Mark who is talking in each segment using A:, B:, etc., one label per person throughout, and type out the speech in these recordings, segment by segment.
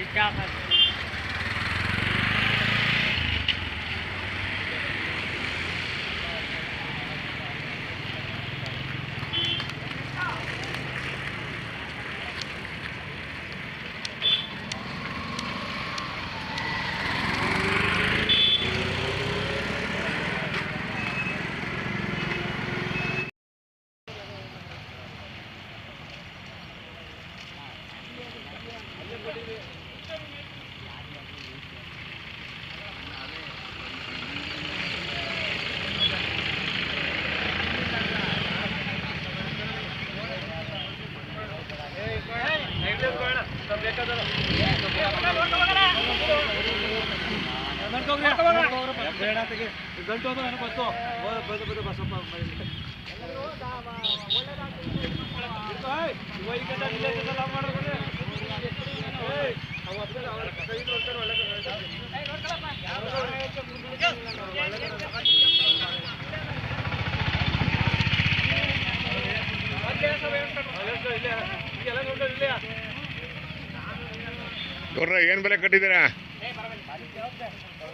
A: Dito ka.
B: ನೋಡ್ರ ಏನು ಬೆಲೆ ಕಟ್ಟಿದ್ದೀರಾ?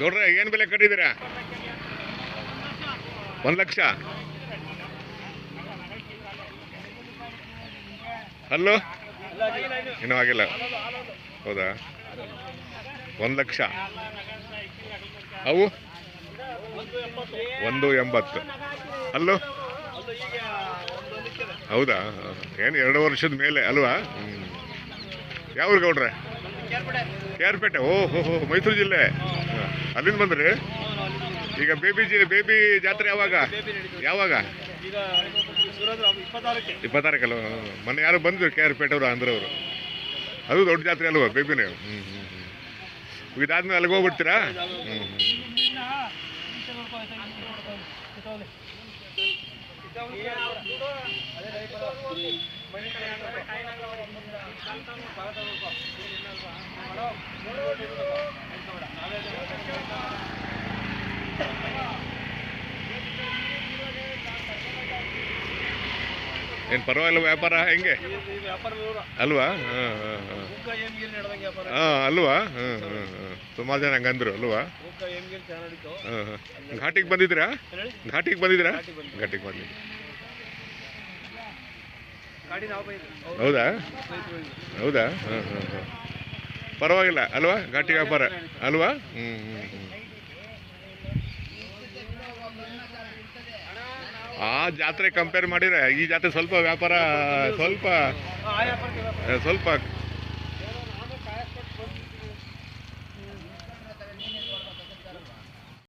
B: ನೋಡ್ರ, ಏನು ಬೆಲೆ ಕಟ್ಟಿದ್ದೀರಾ? ಒಂದು ಲಕ್ಷ? ಹಲೋ? ಇನ್ನೂ ಆಗಿಲ್ಲ. ಹೌದಾ? ಒಂದು ಲಕ್ಷ. ಅವು? ಒಂದು ಎಂಬತ್ತು. ಅಲ್ಲೋ. ಹೌದಾ? ಏನು ಎರಡು ವರ್ಷದ ಮೇಲೆ, ಅಲ್ವಾ? ಯಾವ ಊರು ಗೌಡ್ರೆ? ಕೇರ್ಪೇಟೆ. ಓ ಹೋ, ಮೈಸೂರು ಜಿಲ್ಲೆ. ಅಲ್ಲಿಂದ ಬಂದ್ರಿ? ಈಗ ಬೇಬಿ ಜಿ ಬೇಬಿ ಜಾತ್ರೆ ಯಾವಾಗ? ಯಾವಾಗ? ಇಪ್ಪತ್ತಾರಕ್ಕಲ್ಲ ಮೊನ್ನೆ ಯಾರು ಬಂದ್ರು ಕೆ ಆರ್ ಪೇಟೆಯವರು ಆಂಧ್ರವರು ಅದು ದೊಡ್ಡ ಜಾತ್ರೆ ಅಲ್ವಾ ಬೇಬಿನೇ ಹ್ಞೂ ಹ್ಞೂ ಇದಾದ್ಮೇಲೆ ಅಲ್ಲಿಗೆ ಹೋಗ್ಬಿಡ್ತೀರಾ? ಹ್ಞೂ ಹ್ಞೂ ಏನು ಪರವಾಗಿಲ್ಲ ವ್ಯಾಪಾರ ಹೆಂಗೆ? ಅಲ್ವಾ? ಹಾಂ ಹಾಂ ಹಾಂ. ಹಾಂ ಅಲ್ವಾ? ಹಾಂ ಹಾಂ ಹಾಂ. ಸುಮಾರು ಜನ ಹಂಗಂದ್ರು ಅಲ್ವಾ? ಹಾಂ ಹಾಂ. ಘಾಟಿಗೆ ಬಂದಿದ್ದೀರಾ? ಘಾಟಿಗೆ ಬಂದಿದ್ದೀರಾ?
A: ಘಾಟಿಗೆ ನಾವು
B: ಹೌದಾ. ಹೌದಾ? ಹಾಂ ಹಾಂ ಹಾಂ. ಪರವಾಗಿಲ್ಲ ಅಲ್ವಾ? ಘಾಟಿ ವ್ಯಾಪಾರ. ಅಲ್ವಾ? ಹ್ಞೂ ಹ್ಞೂ ಹ್ಞೂ ಆ ಜಾತ್ರೆ ಕಂಪೇರ್ ಮಾಡಿದ್ರೆ ಈ ಜಾತ್ರೆ ಸ್ವಲ್ಪ ವ್ಯಾಪಾರ ಸ್ವಲ್ಪ ಸ್ವಲ್ಪ